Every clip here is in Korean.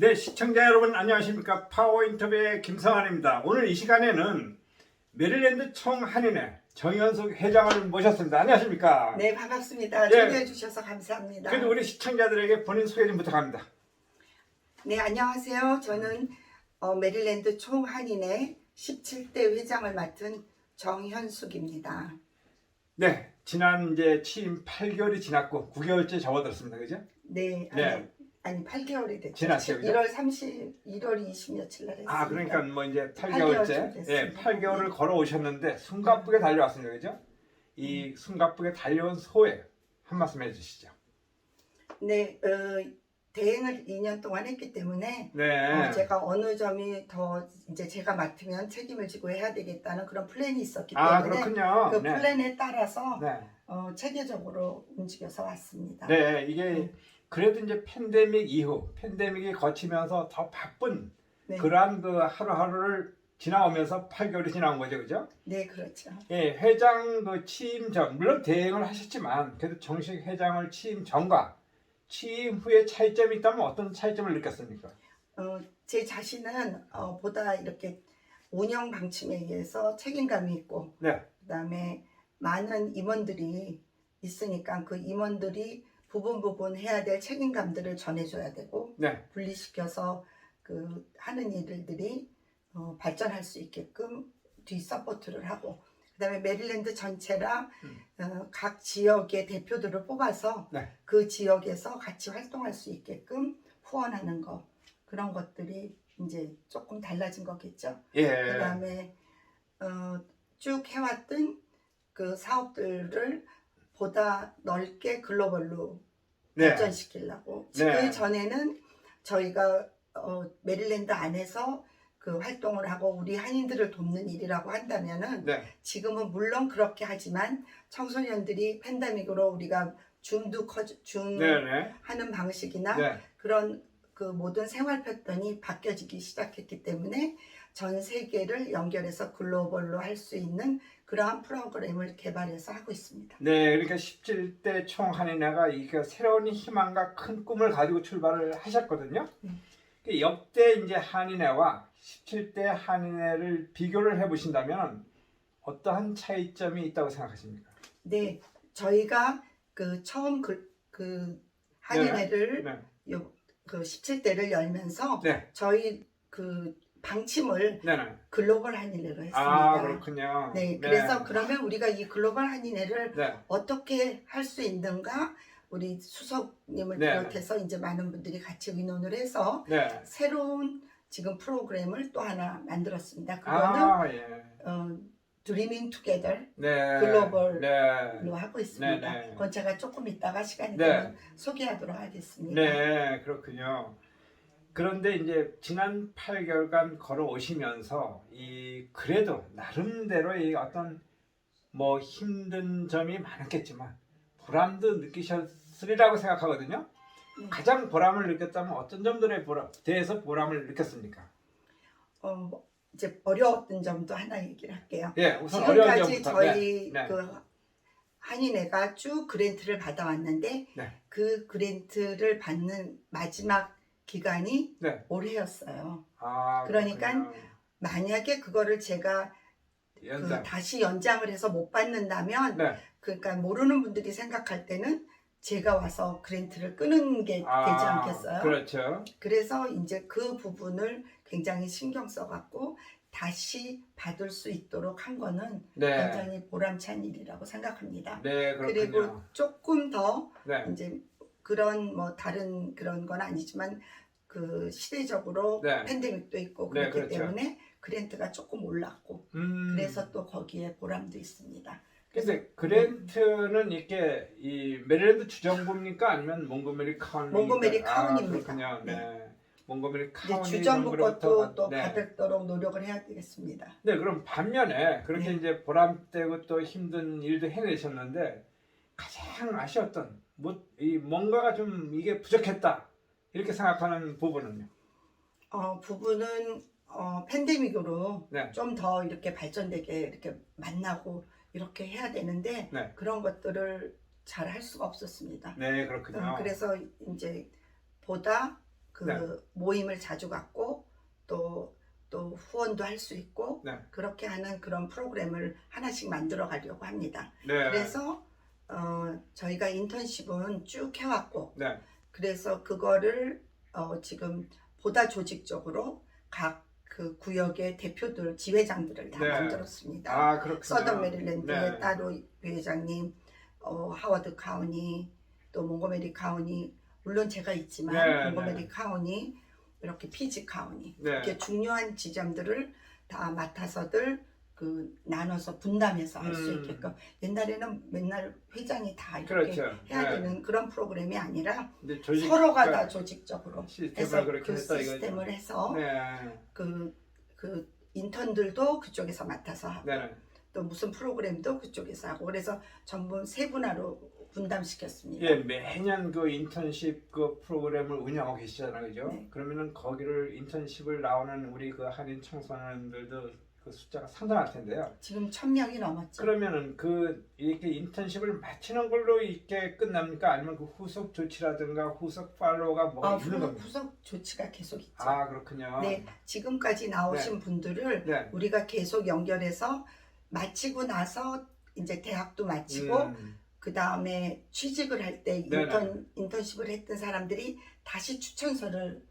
네, 시청자 여러분 안녕하십니까? 파워 인터뷰의 김성환입니다. 오늘 이 시간에는 메릴랜드 총한인회 정현숙 회장을 모셨습니다. 안녕하십니까? 네 반갑습니다. 예. 초대해 주셔서 감사합니다. 그래도 우리 시청자들에게 본인 소개 좀 부탁합니다. 네 안녕하세요. 저는 어, 메릴랜드 총한인회 17대 회장을 맡은 정현숙입니다. 네, 지난 이제 취임 8개월이 지났고 9개월째 접어들었습니다. 그죠? 네, 네. 아니, 아니 8개월이 됐죠. 지났어요, 그죠? 1월 30, 1월 20 며칠 날 했습니다. 아, 그러니까 뭐 이제 8개월쯤 8개월째, 됐습니다. 예, 8개월을 걸어 오셨는데 숨가쁘게 달려왔습니다. 그죠? 이 숨가쁘게 달려온 소회 한 말씀 해주시죠. 네, 어, 대행을 2년 동안 했기 때문에 네. 어, 제가 어느 점이 더 이제 제가 맡으면 책임을 지고 해야 되겠다는 그런 플랜이 있었기 아, 때문에 그렇군요. 그 네. 플랜에 따라서 네. 어, 체계적으로 움직여서 왔습니다. 네, 이게 네. 그래도 이제 팬데믹 이후 팬데믹이 거치면서 더 바쁜 네, 그러한 그 하루하루를 지나오면서 8개월이 지나온 거죠, 그죠? 네 그렇죠. 예, 회장 그 취임 전 물론 대행을 하셨지만 그래도 정식 회장을 취임 전과 취임 후에 차이점이 있다면 어떤 차이점을 느꼈습니까? 어, 제 자신은 어, 보다 이렇게 운영 방침에 의해서 책임감이 있고 네. 그다음에 많은 임원들이 있으니까 그 임원들이 부분 부분 해야 될 책임감들을 전해줘야 되고 네, 분리시켜서 그 하는 일들이 어, 발전할 수 있게끔 뒤 서포트를 하고 그다음에 메릴랜드 전체랑 음. 어, 각 지역의 대표들을 뽑아서 네. 그 지역에서 같이 활동할 수 있게끔 후원하는 거 그런 것들이 이제 조금 달라진 거겠죠. 예, 그다음에 어, 쭉 해왔던 그 사업들을 보다 넓게 글로벌로 네, 발전시키려고. 네. 그 전에는 저희가 어, 메릴랜드 안에서 그 활동을 하고 우리 한인들을 돕는 일이라고 한다면은 네, 지금은 물론 그렇게 하지만 청소년들이 팬데믹으로 우리가 줌도 커, 줌 네, 네, 하는 방식이나 네, 그런 그 모든 생활 패턴이 바뀌어지기 시작했기 때문에 전 세계를 연결해서 글로벌로 할 수 있는 그러한 프로그램을 개발해서 하고 있습니다. 네, 그러니까 17대 총한인회가 이그 새로운 희망과 큰 꿈을 가지고 출발을 하셨거든요. 네. 그 역대 이제 한인회와 17대 한인회를 비교를 해보신다면 어떠한 차이점이 있다고 생각하십니까? 네, 저희가 그 처음 그, 그 한인회를 네, 요, 그 17대를 열면서 네, 저희 그 방침을 네, 네. 글로벌 한인회로 했습니다. 아 그렇군요. 네, 그래서 그러면 우리가 이 글로벌 한인회를 네, 어떻게 할 수 있는가 우리 수석님을 네. 비롯해서 이제 많은 분들이 같이 의논을 해서 네. 새로운 지금 프로그램을 또 하나 만들었습니다. 그거는 아 예. 어, 드리밍 투게더로 네. 글로벌. 네. 하고 있습니다. 네, 네. 그건 제가 조금 이따가 시간이 네. 되면 소개하도록 하겠습니다. 네, 그렇군요. 그런데 이제 지난 8개월간 걸어오시면서 이 그래도 나름대로 이 어떤 뭐 힘든 점이 많았겠지만 보람도 느끼셨으리라고 생각하거든요. 네. 가장 보람을 느꼈다면 어떤 점들에 보람, 대해서 보람을 느꼈습니까? 어, 뭐 이제 어려웠던 점도 하나 얘기를 할게요. 예, 우선 어려운 지금까지 점부터. 저희 네, 네. 그 한인회가 쭉 그랜트를 받아왔는데 네. 그 그랜트를 받는 마지막 기간이 네. 올해였어요. 아, 그러니까 그렇군요. 만약에 그거를 제가 그 연장. 다시 연장을 해서 못 받는다면 네. 그러니까 모르는 분들이 생각할 때는 제가 와서 그랜트를 끄는 게 되지 아, 않겠어요? 그렇죠. 그래서 이제 그 부분을 굉장히 신경 써갖고 다시 받을 수 있도록 한 거는 네. 굉장히 보람찬 일이라고 생각합니다. 네. 그리고 조금 더 네. 이제 그런 뭐 다른 그런 건 아니지만 그 시대적으로 네. 팬데믹도 있고 네, 그렇기 그렇죠. 때문에 그랜트가 조금 올랐고 음. 그래서 또 거기에 보람도 있습니다. 근데 그랜트는 이렇게 이 메릴랜드 주정부입니까 아니면 몽고메리 카운티? 몽고메리 아, 카운티입니다. 그렇군요. 네. 몽고메리 이제 카운티 주정부 정부로부터 것도 또 네. 받도록 노력을 해야 되겠습니다. 네, 그럼 반면에 그렇게 네. 이제 보람되고 또 힘든 일도 해내셨는데 가장 아쉬웠던 뭐 이 뭔가가 좀 이게 부족했다 이렇게 생각하는 부분은요. 어, 부분은 어, 팬데믹으로 네. 좀 더 이렇게 발전되게 이렇게 만나고 이렇게 해야 되는데 네. 그런 것들을 잘 할 수가 없었습니다. 네, 그렇군요. 어, 그래서 이제 보다 그 네. 모임을 자주 갖고 또 또 후원도 할 수 있고 네. 그렇게 하는 그런 프로그램을 하나씩 만들어 가려고 합니다. 네. 그래서 어, 저희가 인턴십은 쭉 해왔고 네. 그래서 그거를 어, 지금 보다 조직적으로 각 그 구역의 대표들 지회장들을 다 네. 만들었습니다. 아 그렇군요. 서던 메릴랜드에 네. 따로 부회장님, 어, 하워드 카우니, 또 몽고메리 카우니, 물론 제가 있지만 네, 몽고메리 네. 카우니, 이렇게 피지 카우니 네. 이렇게 중요한 지점들을 다 맡아서들 그 나눠서 분담해서 할 수 음. 있게끔 옛날에는 맨날 회장이 다 이렇게 그렇죠. 해야 네. 되는 그런 프로그램이 아니라 근데 조직 서로가 그러니까 다 조직적으로 시스템을 해서 그렇게 그 했다 시스템을 이거죠. 해서 네. 그, 그 인턴들도 그쪽에서 맡아서 하고 네. 또 무슨 프로그램도 그쪽에서 하고 그래서 전부 세분화로 분담시켰습니다. 예, 매년 그 인턴십 그 프로그램을 운영하고 계시잖아요, 그죠? 네. 그러면은 거기를 인턴십을 나오는 우리 그 한인 청소년들도 그 숫자가 상당할 텐데요. 지금 천 명이 넘었죠. 그러면은 그 이렇게 인턴십을 마치는 걸로 이렇게 끝납니까? 아니면 그 후속 조치라든가 후속 팔로우가 뭐가 어, 있는 겁니까? 후속 조치가 계속 있죠. 아 그렇군요. 네, 지금까지 나오신 분들을 네. 우리가 계속 연결해서 마치고 나서 이제 대학도 마치고 음, 그 다음에 취직을 할 때 네네. 인턴 인턴십을 했던 사람들이 다시 추천서를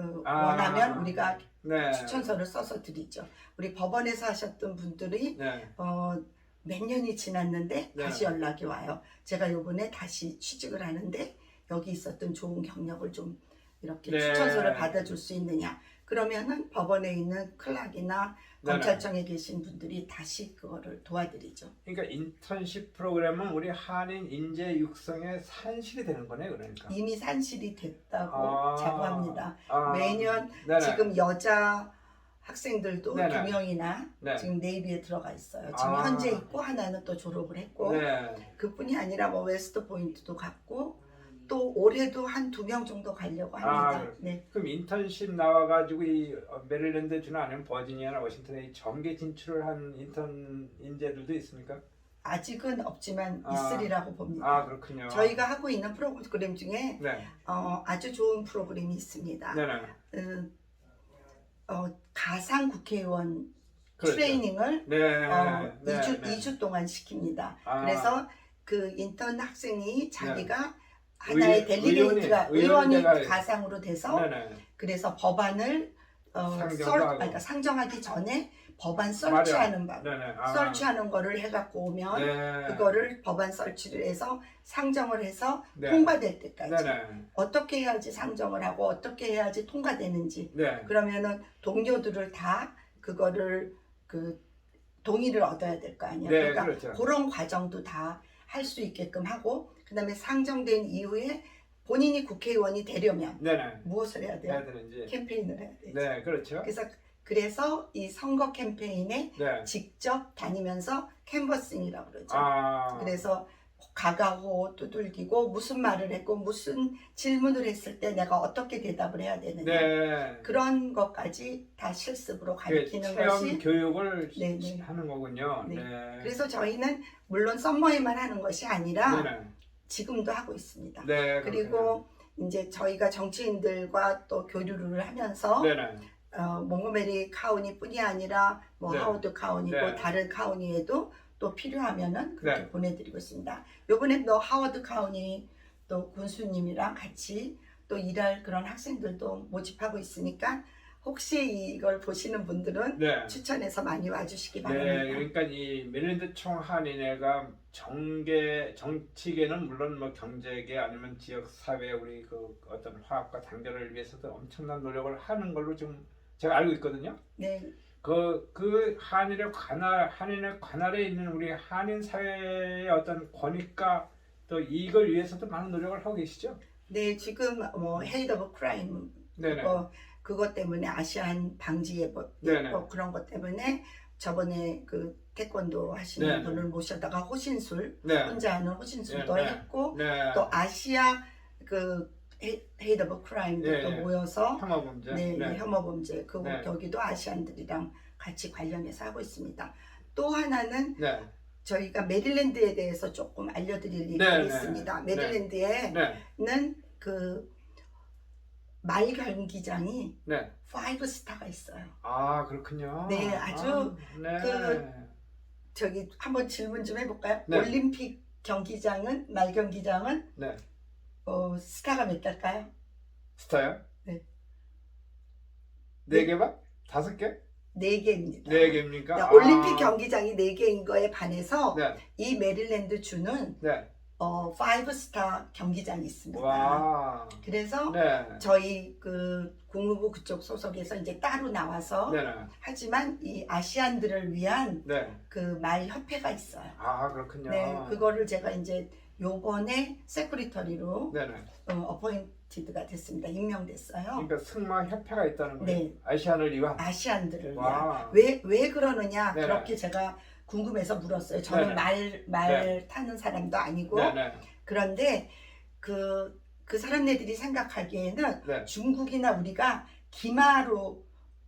어, 아. 원하면 우리가 네. 추천서를 써서 드리죠. 우리 법원에서 하셨던 분들이 네. 어, 몇 년이 지났는데 네. 다시 연락이 와요. 제가 요번에 다시 취직을 하는데 여기 있었던 좋은 경력을 좀 이렇게 네. 추천서를 받아줄 수 있느냐. 그러면은 법원에 있는 클락이나. 검찰청에 계신 분들이 다시 그거를 도와드리죠. 그러니까 인턴십 프로그램은 우리 한인 인재 육성의 산실이 되는 거네요, 그러니까. 이미 산실이 됐다고 아. 자부합니다. 아, 매년 네네. 지금 여자 학생들도 네네. 두 명이나 네. 지금 네이비에 들어가 있어요. 지금 아. 현재 있고 하나는 또 졸업을 했고 네. 그뿐이 아니라 뭐 웨스트 포인트도 갔고 또 올해도 한 두 명 정도 가려고 아, 합니다. 네. 그럼 인턴십 나와가지고 이 어, 메릴랜드 주나 아니면 버지니아나 워싱턴에 이 정계 진출을 한 인턴 인재들도 있습니까? 아직은 없지만 아. 있으리라고 봅니다. 아 그렇군요. 저희가 하고 있는 프로그램 중에 네, 어, 아주 좋은 프로그램이 있습니다. 네네. 음, 어, 가상 국회의원 그렇죠. 트레이닝을 네, 어, 네, 2주, 네. 2주 동안 시킵니다. 아. 그래서 그 인턴 학생이 자기가 하나의 의- 델리게이트가 의원이- 의원이, 가상으로 돼서 네네. 그래서 법안을 어, 하고. 그러니까 상정하기 전에 법안 설치하는 방. 아. 설치하는 거를 해갖고 오면 네. 그거를 법안 설치를 해서 상정을 해서 네. 통과될 때까지 네네. 어떻게 해야지 상정을 하고 어떻게 해야지 통과되는지 네. 그러면은 동료들을 다 그거를 그 동의를 얻어야 될 거 아니에요. 네, 그러니까 그렇죠. 그런 과정도 다 할 수 있게끔 하고 그다음에 상정된 이후에 본인이 국회의원이 되려면 네네. 무엇을 해야 돼요? 해야 되는지. 캠페인을 해야 돼요. 네, 그렇죠. 그래서 그래서 이 선거 캠페인에 네. 직접 다니면서 캔버싱이라고 그러죠. 아. 그래서 가가호 두들기고 무슨 말을 했고 무슨 질문을 했을 때 내가 어떻게 대답을 해야 되느냐 네. 그런 것까지 다 실습으로 그 가르치는 체험 것이 교육을 네, 네. 하는 거군요. 네. 네. 그래서 저희는 물론 썸머에만 하는 것이 아니라 네네. 지금도 하고 있습니다. 네. 그리고 이제 저희가 정치인들과 또 교류를 하면서 네 네. 어, 몽고메리 카우니뿐이 아니라 뭐 네. 하워드 카우니고 네. 다른 카우니에도 또 필요하면은 그렇게 네. 보내드리고 있습니다. 요번에 또 하워드 카우니 또 군수님이랑 같이 또 일할 그런 학생들도 모집하고 있으니까 혹시 이걸 보시는 분들은 네. 추천해서 많이 와주시기 네, 바랍니다. 그러니까 이 메릴랜드 총한인회가 정계 정치계는 물론 뭐 경제계 아니면 지역 사회 우리 그 어떤 화합과 단결을 위해서도 엄청난 노력을 하는 걸로 좀 제가 알고 있거든요. 네, 그, 그 한인의 관할, 한인의 관할에 있는 우리 한인 사회의 어떤 권익과 또 이익을 위해서도 많은 노력을 하고 계시죠? 네 지금 뭐 헤이드 오브 크라임 네네. 그거 그것 때문에 아시안 방지 예법, 네네. 그런 것 때문에 저번에 그 태권도 하시는 네네. 분을 모셔다가 호신술 네. 혼자 하는 호신술도 네, 네. 했고 네. 또 아시아 그 오브 크라임도 네, 또 네. 혐오 모여서 범죄. 네, 네, 혐오 범죄 그 네. 거기도 아시안들이랑 같이 관련해서 하고 있습니다. 또 하나는 네. 저희가 메릴랜드에 대해서 조금 알려드릴 일이 네, 네. 있습니다. 네. 메릴랜드에는 네. 그 말 경기장이 네. 5스타가 있어요. 아 그렇군요. 네, 아주 아, 네. 그- 저기 한번 질문 좀 해볼까요? 네. 올림픽 경기장은 말 경기장은 네. 어, 스타가 몇 개일까요? 스타요? 네. 네 개만? 다섯 개? 네 개입니다. 네 개입니까? 그러니까 아. 올림픽 경기장이 네 개인 거에 반해서 네. 이 메릴랜드 주는 네. 어, 5스타 경기장이 있습니다. 와. 그래서 네. 저희 그 국무부 그쪽 소속에서 이제 따로 나와서 네네. 하지만 이 아시안들을 위한 네. 그 말 협회가 있어요. 아 그렇군요. 네, 그거를 제가 이제 요번에 세크리터리로 네네. 어, 어포인티드가 됐습니다. 임명됐어요. 그러니까 승마 협회가 있다는 거예요. 네. 아시안을 위한. 아시안들을. 와. 왜, 왜 그러느냐 네네. 그렇게 제가 궁금해서 물었어요. 저는 네네. 말, 말 타는 사람도 아니고 네네. 그런데 그, 그 사람네들이 생각하기에는 네. 중국이나 우리가 기마로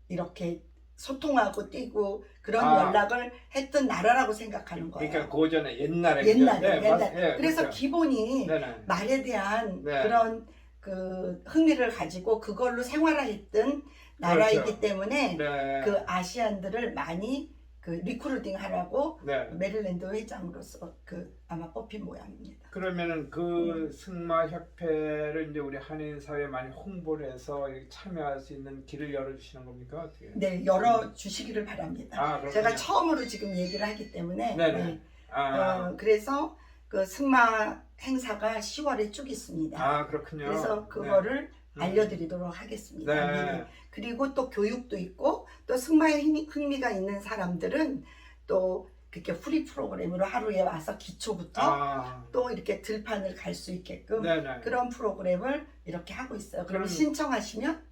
이렇게 소통하고 뛰고 그런 아. 연락을 했던 나라라고 생각하는 거예요. 그러니까 고전에 옛날에 옛날에, 그죠? 네, 옛날. 맞- 네, 그래서 그렇죠. 기본이 네네. 말에 대한 네. 그런 그 흥미를 가지고 그걸로 생활했던 나라이기 그렇죠. 때문에 네. 그 아시안들을 많이 그 리크루팅 하라고 네. 메릴랜드 회장으로서 그 아마 뽑힌 모양입니다. 그러면은 그 승마 협회를 이제 우리 한인 사회에 많이 홍보를 해서 이렇게 참여할 수 있는 길을 열어 주시는 겁니까 어떻게? 네, 열어 주시기를 바랍니다. 아 그렇군요. 제가 처음으로 지금 얘기를 하기 때문에 네네. 네. 아, 어, 그래서 그 승마 행사가 10월에 쭉 있습니다. 아 그렇군요. 그래서 그거를 네. 알려드리도록 하겠습니다. 네. 미리. 그리고 또 교육도 있고 또 승마에 흥미, 흥미가 있는 사람들은 또 그렇게 프리 프로그램으로 하루에 와서 기초부터 아, 또 이렇게 들판을 갈 수 있게끔 네네. 그런 프로그램을 이렇게 하고 있어요. 그럼 그럼- 신청하시면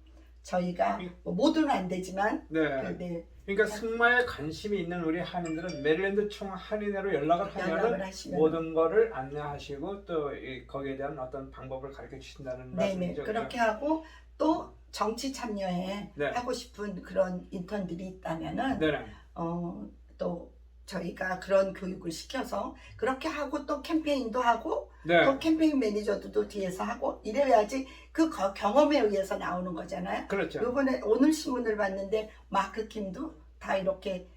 저희가 뭐 모두는 안 되지만 네. 그, 네, 그러니까 승마에 관심이 있는 우리 한인들은 메릴랜드 총 한인회로 연락을 연락을 하시면 모든 거를 안내하시고 또 이, 거기에 대한 어떤 방법을 가르쳐 주신다는 네네 말씀이죠. 그렇게 하고 또 정치 참여에 네. 하고 싶은 그런 인턴들이 있다면은 네네. 어, 또 저희가 그런 교육을 시켜서 그렇게 하고 또 캠페인도 하고 네. 또 캠페인 매니저도 뒤에서 하고 이래야지 그 거- 경험에 의해서 나오는 거잖아요. 그렇죠. 요번에 오늘 신문을 봤는데 마크 킴도 다 이렇게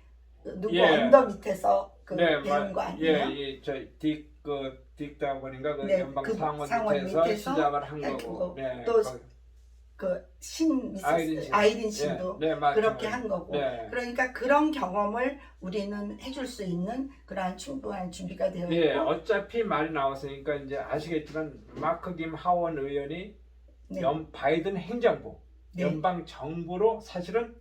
누구 예. 언더 밑에서 그 네, 배운 마- 거 아니에요? 예, 이 저딕그 딕다원인가 그 네, 연방 그 상원, 상원 밑에서, 밑에서 시작을 한한 거고. 거고. 네, 또 거기- 그신 아이린 씨. 아이린 씨도 네, 네, 맞죠. 그렇게 한 거고. 네. 그러니까 그런 경험을 우리는 해줄 수 있는 그러한 충분한 준비가 되어 있고 예, 어차피 말이 나왔으니까 이제 아시겠지만 마크 김 하원 의원이 네. 연 바이든 행정부, 네. 연방 정부로 사실은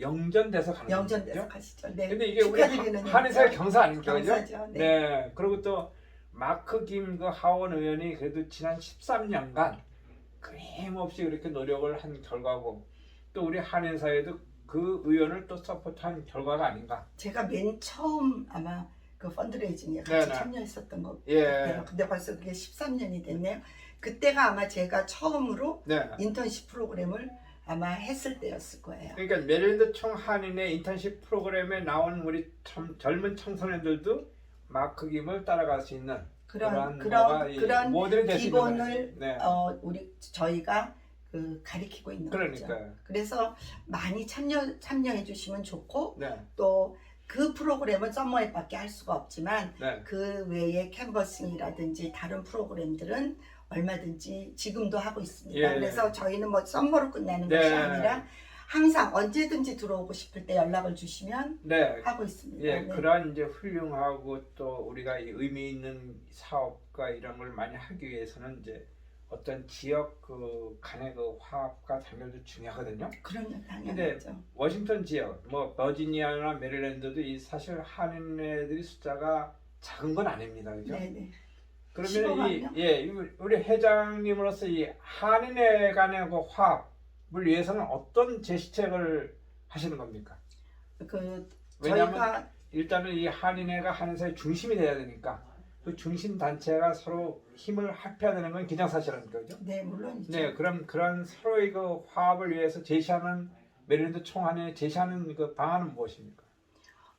영전돼서 가는 영전돼서 거죠. 가시죠. 네. 근데 이게 우리 축하드리는 일이죠. 경사 아닙니까, 그죠? 경사죠. 네. 네. 그리고 또 마크 김 그 하원 의원이 그래도 지난 13년간 끊임없이 그렇게 노력을 한 결과고 또 우리 한인 사회도 그 의원을 또 서포트한 결과가 아닌가. 제가 맨 처음 아마 그 펀드레이징에 같이 네네. 참여했었던 거 예. 같아요. 근데 벌써 그게 13년이 됐네요. 그때가 아마 제가 처음으로 네. 인턴십 프로그램을 아마 했을 때였을 거예요. 그러니까 메릴랜드 총 한인의 인턴십 프로그램에 나온 우리 참 젊은 청소년들도 마크 김을 따라갈 수 있는 그런 그런 그런 이 그런 기본을. 네. 어 우리 저희가 그 가리키고 있는 거죠. 그러니까요. 그래서 많이 참여 참여해 주시면 좋고 네. 또그 프로그램은 썸머에밖에 할 수가 없지만 네. 그 외에 캔버싱이라든지 다른 프로그램들은 얼마든지 지금도 하고 있습니다. 예. 그래서 저희는 뭐 썸머로 끝나는 네. 것이 아니라 항상 언제든지 들어오고 싶을 때 연락을 주시면 네. 하고 있습니다. 예, 네. 그러한 이제 훌륭하고 또 우리가 이 의미 있는 사업과 이런 걸 많이 하기 위해서는 이제 어떤 지역 그 간의 그 화합과 단결도 중요하거든요. 그런 당연하죠. 워싱턴 지역, 뭐 버지니아나 메릴랜드도 이 사실 한인 애들이 숫자가 작은 건 아닙니다, 그죠? 네네. 그러면 이 15만 명? 예, 이 우리 회장님으로서 이 한인회 간의 그 화합을 위해서는 어떤 제시책을 하시는 겁니까? 그 왜냐하면 저희가 일단은 이 한인회가 한인사의 중심이 돼야 되니까 그 중심 단체가 서로 힘을 합해야 되는 건 기정사실이니까 그죠? 네 물론이죠. 네, 그럼 그런 서로의 그 화합을 위해서 제시하는 메릴랜드 총한에 제시하는 그 방안은 무엇입니까?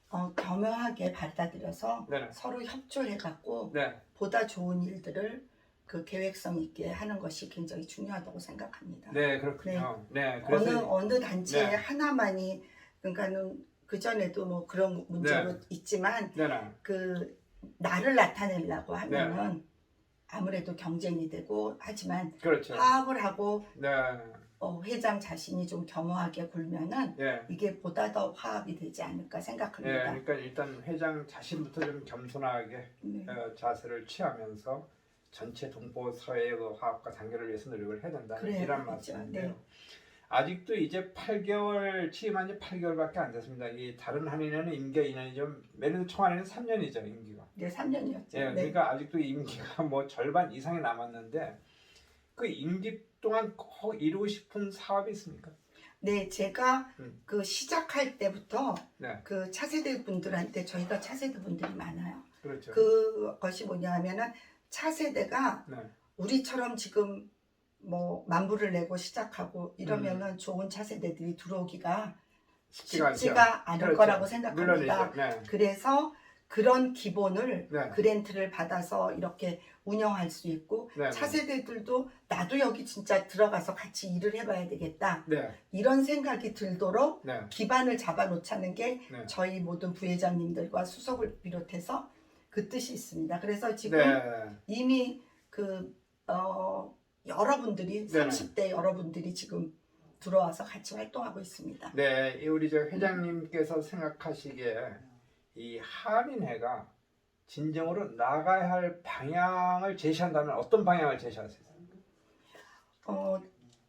어, 겸허하게 받아들여서 네, 서로 협조해 갖고 네, 보다 좋은 일들을 그 계획성 있게 하는 것이 굉장히 중요하다고 생각합니다. 네, 그렇군요. 네, 어느 그래서 어느 단체 네. 하나만이 그러니까는 그 전에도 뭐 그런 문제로 네. 있지만 네, 네. 그 나를 나타내려고 하면은 아무래도 경쟁이 되고 하지만 그렇죠. 파악을 하고 네, 어, 회장 자신이 좀 겸허하게 굴면은 네. 이게 보다 더 화합이 되지 않을까 네, 생각합니다. 그러니까 일단 회장 자신부터 좀 겸손하게 네. 어, 자세를 취하면서 전체 동포 사회의 그 화합과 단결을 위해서 노력을 해야 된다 그래야 이런. 말씀인데요. 네. 아직도 이제 8개월 취임한 지 8개월밖에 안 됐습니다. 이 다른 한인회는 임기 인원이 좀 메르드 총한회는 3년이죠 임기가. 네, 3년이었죠. 예, 네. 그러니까 아직도 임기가 뭐 절반 이상이 남았는데 그 임기 동안 꼭 이루고 싶은 사업이 있습니까? 네, 제가 음. 그 시작할 때부터 네. 그 차세대 분들한테 저희가 차세대 분들이 많아요. 그렇죠. 그것이 뭐냐 하면은 차세대가 네. 우리처럼 지금 뭐 만불을 내고 시작하고 이러면은 음. 좋은 차세대들이 들어오기가 쉽지가. 쉽지가 않을 그렇죠. 거라고 생각합니다. 네. 그래서 그런 기본을 네. 그랜트를 받아서 이렇게 운영할 수 있고 네. 차세대들도 나도 여기 진짜 들어가서 같이 일을 해봐야 되겠다 네. 이런 생각이 들도록 네. 기반을 잡아놓자는 게 네. 저희 모든 부회장님들과 수석을 비롯해서 그 뜻이 있습니다. 그래서 지금 네. 이미 그 어, 여러분들이 네. 30대 여러분들이 지금 들어와서 같이 활동하고 있습니다. 네, 이 우리 저 회장님께서 생각하시기에 이 한인회가 진정으로 나가야 할 방향을 제시한다면 어떤 방향을 제시하세요? 어,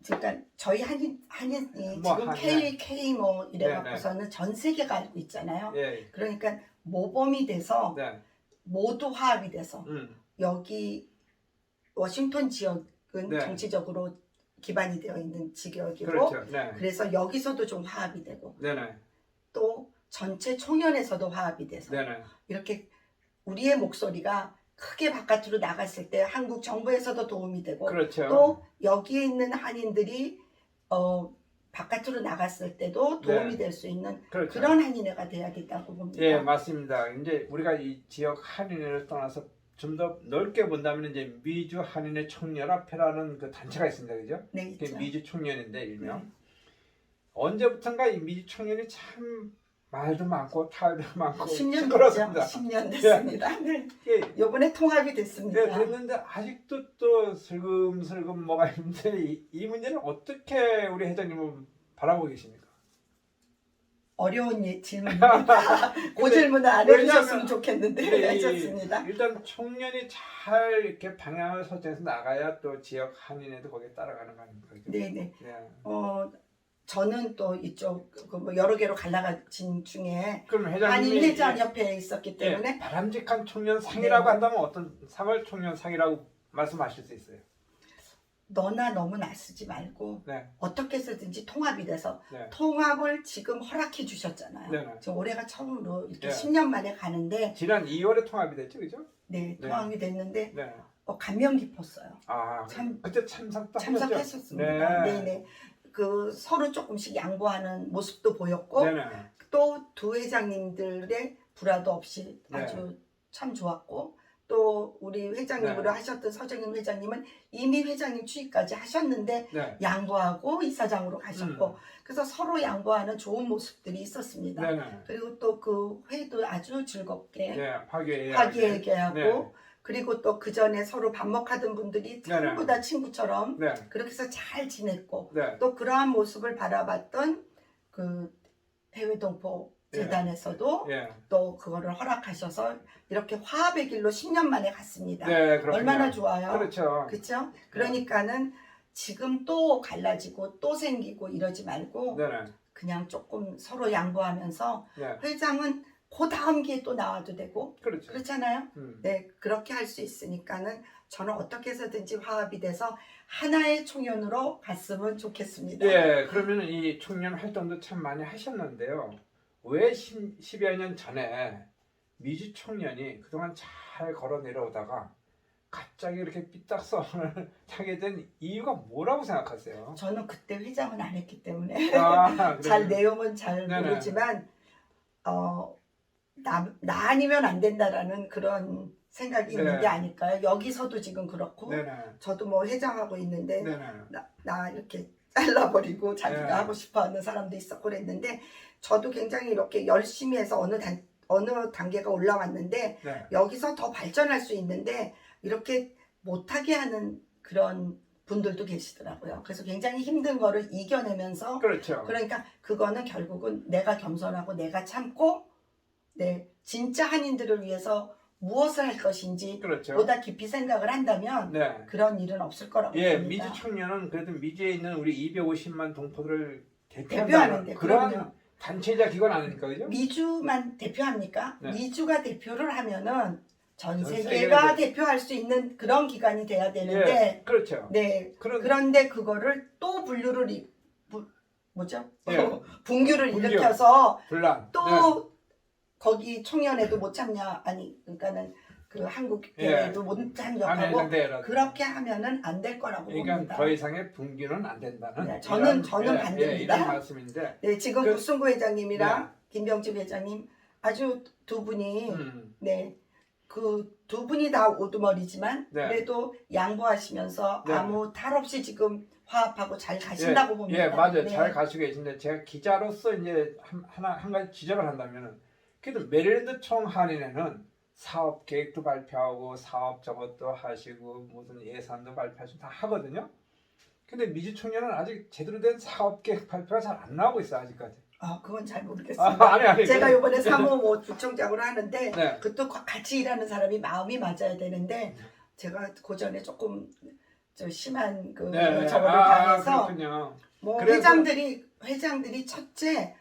그러니까 저희 한인 한인이 뭐 지금. K K 뭐 이래 갖고서는 전 세계가 알고 있잖아요. 예, 그러니까 모범이 돼서 네, 모두 화합이 돼서 음, 여기 워싱턴 지역은 네. 정치적으로 기반이 되어 있는 지역이고 그렇죠, 네, 그래서 여기서도 좀 화합이 되고 네, 네, 또 전체 총연에서도 화합이 돼서 네, 네, 이렇게 우리의 목소리가 크게 바깥으로 나갔을 때 한국 정부에서도 도움이 되고 그렇죠. 또 여기에 있는 한인들이 어 바깥으로 나갔을 때도 도움이 네. 될 수 있는 그렇죠. 그런 한인회가 돼야 된다고 봅니다. 예, 맞습니다. 이제 우리가 이 지역 한인회를 떠나서 좀 더 넓게 본다면 이제 미주 한인회 총연합회라는 그 단체가 있습니다, 그죠? 네, 그게 있죠. 미주 총연인데 일명 네. 언제부턴가 이 미주 총연이 참 말도 많고 탈도 많고 10년 됐죠. 시끄럽습니다. 10년 됐습니다. 네. 예, 요번에 통합이 됐습니다. 네, 됐는데 아직도 또 슬금슬금 뭐가 있는데 이, 이 문제는 어떻게 우리 회장님은 바라보고 계십니까? 어려운 예- 질문입니다. 그 질문을 안 왜냐하면- 해주셨으면 좋겠는데 네, 네, 이- 해줬습니다. 일단 총연이 잘 이렇게 방향을 설정해서 나가야 또 지역 한인회도 거기에 따라가는 거 아닙니까? 네네. 네. 어 저는 또 이쪽 그뭐 여러 개로 갈라진 중에 그럼 회장님이 한인회장 협회에 있었기 예, 때문에 바람직한 총연상이라고 네. 한다면 어떤 상을 총연상이라고 말씀하실 수 있어요? 너나 너무 나쓰지 말고 네, 어떻게 해서든지 통합이 돼서 네, 통합을 지금 허락해 주셨잖아요. 네, 네. 저 올해가 처음으로 이렇게 네. 10년 만에 가는데 지난 2월에 통합이 됐죠, 그죠? 네 네. 통합이 됐는데 네. 어, 감명 깊었어요. 아, 참- 그때 참석도 참석했었습니다. 네. 네. 네 그 서로 조금씩 양보하는 모습도 보였고 네네. 또 두 회장님들의 불화도 없이 네. 아주 참 좋았고 또 우리 회장님으로 네. 하셨던 서정임 회장님은 이미 회장님 취임까지 하셨는데 네. 양보하고 이사장으로 가셨고 음. 그래서 서로 양보하는 좋은 모습들이 있었습니다. 네네. 그리고 또 그 회도 아주 즐겁게 네, 화기애애하게. 화기애애하고 네. 그리고 또 그 전에 서로 밥 먹하던 분들이 네네. 전부 다 친구처럼 네. 그렇게 해서 잘 지냈고 네. 또 그러한 모습을 바라봤던 그 해외 동포 네. 재단에서도 예. 또 그거를 허락하셔서 이렇게 화합의 길로 10년 만에 갔습니다. 네, 그렇군요. 얼마나 좋아요. 그렇죠. 그렇죠? 그러니까는 지금 또 갈라지고 또 생기고 이러지 말고 네네. 그냥 조금 서로 양보하면서 네. 회장은 그 다음 기회에 또 나와도 되고 그렇죠. 그렇잖아요. 음. 네, 그렇게 할 수 있으니까는 저는 어떻게 해서든지 화합이 돼서 하나의 총연으로 갔으면 좋겠습니다. 예, 그러면 이 청년 활동도 참 많이 하셨는데요. 왜 10, 10여 년 전에 미주 청년이 그동안 잘 걸어 내려오다가 갑자기 이렇게 삐딱선을 타게 된 이유가 뭐라고 생각하세요? 저는 그때 회장은 안 했기 때문에 아, 잘? 내용은 잘 네네. 모르지만 어, 나, 나 아니면 안 된다라는 그런 생각이 네. 있는 게 아닐까요? 여기서도 지금 그렇고 네네. 저도 뭐 회장하고 있는데 네네. 나, 나 이렇게 잘라버리고 자기가 네. 하고 싶어하는 사람도 있었고 그랬는데 저도 굉장히 이렇게 열심히 해서 어느 단, 어느 단계가 올라왔는데 네. 여기서 더 발전할 수 있는데 이렇게 못하게 하는 그런 분들도 계시더라고요. 그래서 굉장히 힘든 거를 이겨내면서 그렇죠. 그러니까 그거는 결국은 내가 겸손하고 내가 참고 네 진짜 한인들을 위해서 무엇을 할 것인지 그렇죠. 보다 깊이 생각을 한다면 네. 그런 일은 없을 거라고 예, 봅니다. 미주 청년은 그래도 미주에 있는 우리 250만 동포들을 대표한다는 대표하는데, 그런 그럼요. 단체자 기관 아닙니까, 그죠? 미주만 대표합니까? 네. 미주가 대표를 하면은 전 전 세계가 세계를- 대표할 수 있는 그런 기관이 돼야 되는데 예, 그렇죠. 네 그런 그런데 그거를 또 분류를 이- 부- 뭐죠? 예. 분규를 분류. 일으켜서 분란. 또 네. 거기 청년회도 못 참여 아니 그러니까는 그 한국 예. 대회도 못 한일 참여하고 그렇게 하면은 안 될 거라고 그러니까 봅니다. 더 이상의 분규는 안 된다는. 네, 저는- 이런, 저는 예, 반대입니다. 예, 이런 말씀인데. 네 지금 그- 구승구 회장님이랑 김병집 회장님 아주 두 분이 음, 네. 그 두 분이 다 우두머리지만 네. 그래도 양보하시면서 네. 아무 탈 없이 지금 화합하고 잘 가신다고 예, 봅니다. 예, 맞아요. 네. 잘 가시고 계신데 제가 기자로서 이제 한, 하나 한 가지 지적을 한다면은 그래도 메릴랜드 총한인회는 사업 계획도 발표하고 사업 저것도 하시고 무슨 예산도 발표하시고 다 하거든요. 근데 미주 청년은 아직 제대로 된 사업 계획 발표가 잘 안 나오고 있어 요 아직까지. 아, 그건 잘 아, 모르겠습니다. 아니 아니. 제가 그- 이번에 사무 뭐 부총장으로 하는데 네. 그것도 같이 일하는 사람이 마음이 맞아야 되는데 제가 그 전에 조금 저 심한 그 네, 네. 저거를 아, 당해서 그렇군요. 뭐 그래서- 회장들이 회장들이 첫째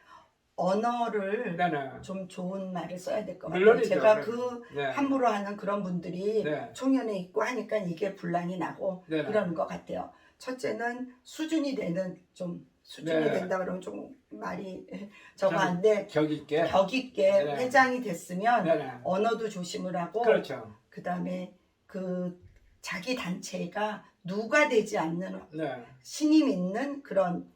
언어를 네네. 좀 좋은 말을 써야 될 것 같아요. 물론이죠. 제가 그 네. 함부로 하는 그런 분들이 네. 총연에 있고 하니까 이게 분란이 나고 네네. 그러는 것 같아요. 첫째는 수준이 되는 좀 수준이 네. 된다 그러면 좀 말이 저거 좀 한데 격 있게. 격 있게 네. 회장이 됐으면 네네. 언어도 조심을 하고 그렇죠. 그 다음에 그 자기 단체가 누가 되지 않는 네. 신임 있는 그런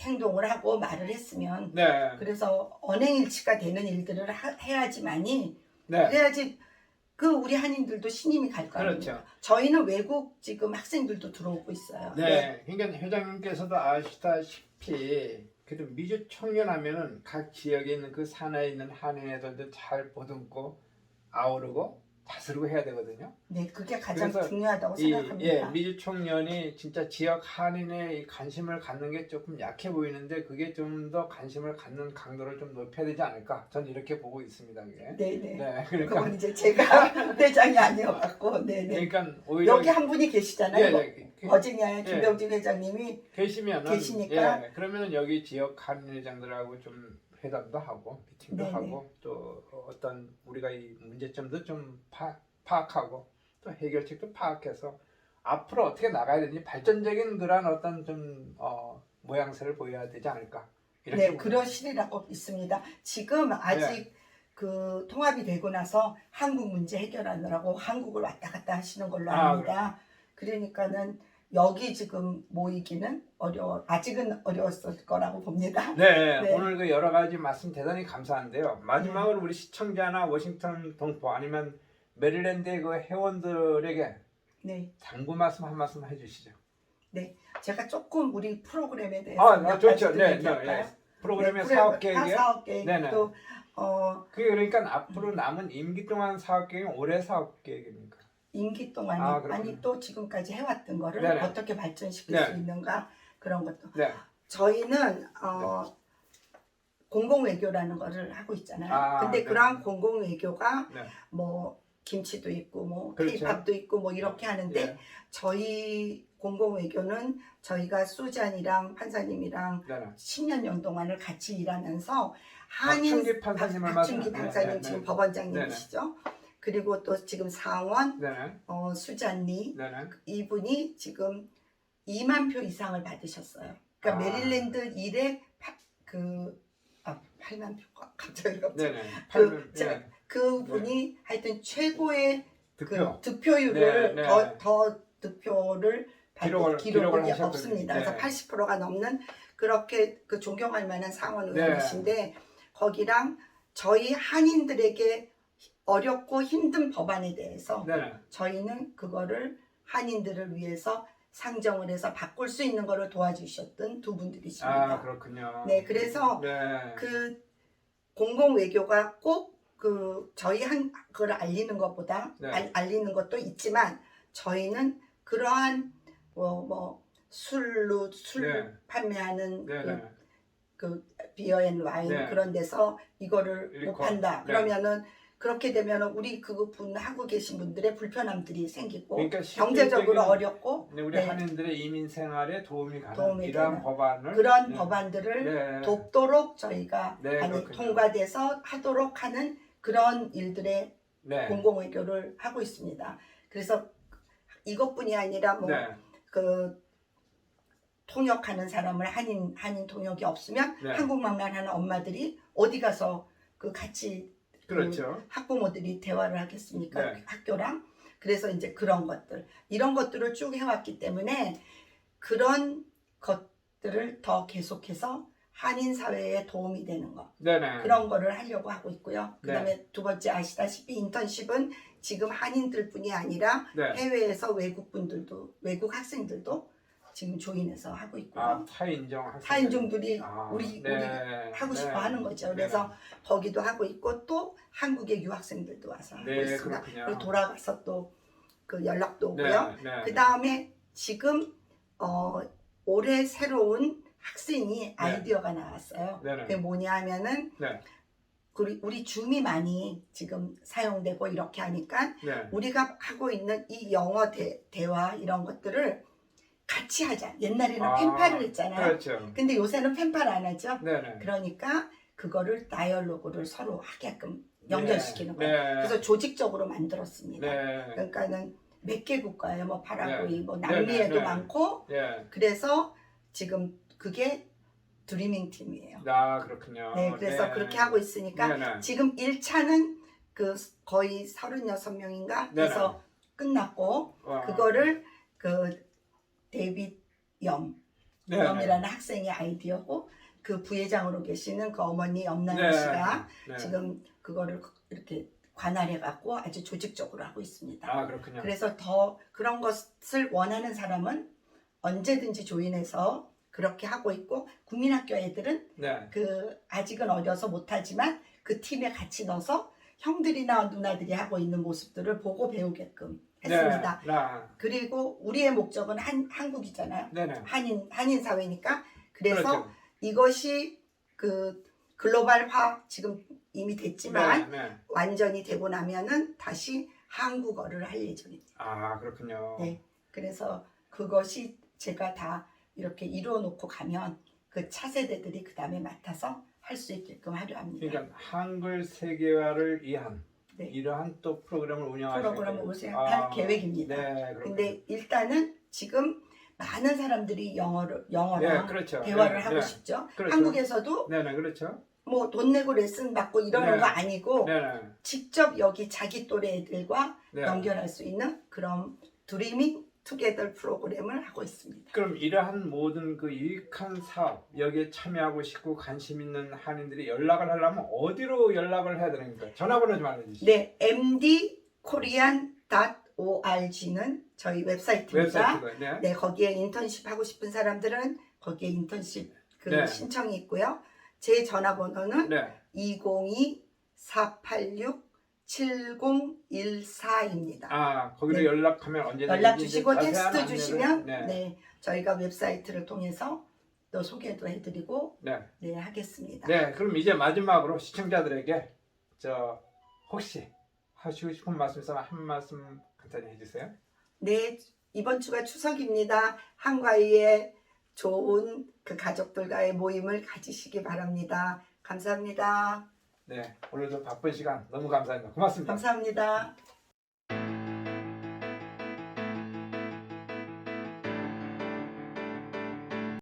행동을 하고 말을 했으면 네. 그래서 언행일치가 되는 일들을 하- 해야지만이 네. 그래야지 그 우리 한인들도 신임이 갈 거 아닙니까? 그렇죠. 저희는 외국 지금 학생들도 들어오고 있어요. 네, 그러니까 회장님께서도 아시다시피 그래도 미주 청년 하면은 각 지역에 있는 그 산하에 있는 한인애들도 잘 보듬고 아우르고 다스리고 해야 되거든요. 네, 그게 가장 그래서 중요하다고 이 생각합니다. 예, 미주 청년이 진짜 지역 한인에 이 관심을 갖는 게 조금 약해 보이는데 그게 좀 더 관심을 갖는 강도를 좀 높여야 되지 않을까? 전 이렇게 보고 있습니다. 그게. 네, 네. 네, 그러니까 그건 이제 제가 회장이 아니어갖고, 네, 네. 그러니까 오히려 여기 한 분이 계시잖아요. 예, 뭐, 네, 그- 버지니아의 김병진 회장님이 계시면은 계시니까. 예, 그러면은 여기 지역 한인회장들하고 좀 회담도 하고 미팅도 네네. 하고 또 어떤 우리가 이 문제점도 좀 파, 파악하고 또 해결책도 파악해서 앞으로 어떻게 나가야 되는지 발전적인 그런 어떤 좀 어, 모양새를 보여야 되지 않을까 이렇게 네. 그러시리라고 있습니다. 지금 아직 네. 그 통합이 되고 나서 한국 문제 해결하느라고 한국을 왔다 갔다 하시는 걸로 아, 압니다. 그러니까는 여기 지금 모이기는 어려워 아직은 어려웠을 거라고 봅니다. 네, 네. 오늘 그 여러 가지 말씀 대단히 감사한데요. 마지막으로 우리 시청자나 워싱턴 동포 아니면 메릴랜드의 그 회원들에게 네, 당부 말씀 한 말씀 해주시죠. 제가 조금 우리 프로그램에 대해서 아, 몇아 좋죠. 네, 네, 얘기할까요? 네. 프로그램의 네, 사업 프로그램, 계획이요. 사업 계획. 또 어, 그게 그러니까 앞으로 남은 임기 동안 사업 계획은 올해 사업 계획입니까? 임기 동안에 아, 그렇군요. 아니 또 지금까지 해왔던 거를 네네. 어떻게 발전시킬 네. 수 있는가 그런 것도 네. 저희는 어, 공공 외교라는 거를 하고 있잖아요. 아, 근데 네. 그러한 공공 외교가 네. 뭐 김치도 있고 뭐 그렇죠. 케이팝도 있고 뭐 이렇게 하는데 예. 저희 공공 외교는 저희가 수잔이랑 판사님이랑 네. 네. 10년 연 동안을 같이 일하면서 한인 박충기 판사님을 박충기 말씀- 판사님 네, 네, 지금 네. 법원장님이시죠. 그리고 또 지금 상원 네. 네. 어, 수잔리 네. 네. 이분이 지금 2만 표 이상을 받으셨어요. 그러니까 아. 메릴랜드 일에 파, 그 아, 8만 표 갑자기 갑자기 네. 네. 그 팔- 제가- 네. 그분이 하여튼 최고의 득표. 그 득표율을 네, 네. 더, 더 득표를 받은 기록을- 기록을 기록이. 없습니다. 네. 그래서 80%가 넘는 그렇게 그 존경할 만한 상원 의원이신데 네. 거기랑 저희 한인들에게 어렵고 힘든 법안에 대해서 네네. 저희는 그거를 한인들을 위해서 상정을 해서 바꿀 수 있는 거를 도와주셨던 두 분들이십니다. 아 그렇군요. 네, 그래서 네. 그 공공 외교가 꼭 그 저희 한 그걸 알리는 것보다 네. 알, 알리는 것도 있지만 저희는 그러한 뭐, 뭐 술로 술 네. 판매하는 그, 네네. 그 비어 앤 와인 네. 그런 데서 이거를 못. 판다. 네. 그러면은 그렇게 되면은 우리 그 분 하고 계신 분들의 불편함들이 생기고 그러니까 경제적으로 어렵고 네, 우리 네. 한인들의 이민 생활에 도움이 가는 도움이 이러한 되는 법안을 그런 네. 법안들을 네. 돕도록 저희가 네, 아니. 통과돼서 하도록 하는 그런 일들의 네. 공공 외교를 하고 있습니다. 그래서 이것뿐이 아니라 뭐 네. 그 통역하는 사람을 한인 한인 통역이 없으면 네. 한국말만 하는 엄마들이 어디 가서 그 같이 그렇죠. 학부모들이 대화를 하겠습니까? 네. 학교랑. 그래서 이제 그런 것들, 이런 것들을 쭉 해왔기 때문에 그런 것들을 더 계속해서 한인 사회에 도움이 되는 것. 네네. 그런 거를 하려고 하고 있고요. 그 네. 다음에 두 번째 아시다시피 인턴십은 지금 한인들 뿐이 아니라 네. 해외에서 외국 분들도, 외국 학생들도 지금 조인해서 하고 있고요. 아 타인정 학생. 타인종들이 아, 우리, 네. 우리 하고 싶어 네. 하는 거죠. 그래서 거기도 하고 있고 또 한국의 유학생들도 와서 하고 네, 있습니다. 그렇군요. 그리고 돌아가서 또 그 연락도 네, 오고요. 네. 그 다음에 지금 어, 올해 새로운 학생이 아이디어가 나왔어요. 네. 네네. 그게 뭐냐 하면은 네. 우리, 우리 줌이 많이 지금 사용되고 이렇게 하니까 네. 우리가 하고 있는 이 영어 대, 대화 이런 것들을 같이 하자. 옛날에는 아, 펜팔을 했잖아요. 그렇죠. 근데 요새는 펜팔 안 하죠. 네네. 그러니까 그거를 다이얼로그를 서로 하게끔 연결시키는 네. 거예요. 네. 그래서 조직적으로 만들었습니다. 네. 그러니까는 몇 개 국가예요. 뭐 파라과이, 네. 뭐 네, 남미에도 네, 네. 많고 네. 그래서 지금 그게 드리밍 팀이에요. 아 그렇군요. 네, 그래서 네. 그렇게 하고 있으니까 네네. 지금 1차는 그 거의 36명인가 네네. 해서 끝났고 와. 그거를 그 데이빗 염 네네. 염이라는 학생의 아이디어고 그 부회장으로 계시는 그 어머니 염나연 네. 씨가 네. 지금 그거를 이렇게 관할해 갖고 아주 조직적으로 하고 있습니다. 아 그렇군요. 그래서 더 그런 것을 원하는 사람은 언제든지 조인해서 그렇게 하고 있고 국민학교 애들은 네. 그 아직은 어려서 못하지만 그 팀에 같이 넣어서 형들이나 누나들이 하고 있는 모습들을 보고 배우게끔 했습니다. 네. 네. 그리고 우리의 목적은 한, 한국이잖아요. 네 네. 한인 한인 사회니까 그래서 그렇죠. 이것이 그 글로벌화 지금 이미 됐지만 네, 네. 완전히 되고 나면은 다시 한국어를 할 예정입니다. 아 그렇군요. 네. 그래서 그것이 제가 다 이렇게 이루어 놓고 가면 그 차세대들이 그 다음에 맡아서 할 수 있게끔 하려 합니다. 그러니까 한글 세계화를 위한 네. 이러한 또 프로그램을 운영하실 프로그램을. 운영할 계획입니다. 네, 그렇군요. 근데 일단은 지금 많은 사람들이 영어를 네, 영어랑 그렇죠. 대화를 네, 하고 네. 싶죠. 그렇죠. 한국에서도 네, 네, 그렇죠. 뭐 돈 내고 레슨 받고 이러는 네. 거 아니고 네, 네. 직접 여기 자기 또래 애들과 네. 연결할 수 있는 그런 드리밍 투게더 프로그램을 하고 있습니다. 그럼 이러한 모든 그 유익한 사업 여기에 참여하고 싶고 관심 있는 한인들이 연락을 하려면 어디로 연락을 해야 되는가? 전화번호 좀 알려주시죠. 네, mdkorean.org는 저희 웹사이트입니다. 웹사이트가 네. 네, 거기에 인턴십 하고 싶은 사람들은 거기에 인턴십 그 네. 신청이 있고요. 제 전화번호는 네. 202-486-7014입니다. 아 거기로 네. 연락하면 언제든지 연락 주시고 텍스트 주시면 안내를- 네. 저희가 웹사이트를 통해서 또 소개도 해드리고 네. 네 하겠습니다. 네, 그럼 이제 마지막으로 시청자들에게 저 혹시 하시고 싶은 말씀 있으면 한 말씀 간단히 해주세요. 네, 이번 주가 추석입니다. 한가위에 좋은 그 가족들과의 모임을 가지시기 바랍니다. 감사합니다. 네, 오늘도 바쁜 시간 너무 감사합니다. 고맙습니다. 감사합니다.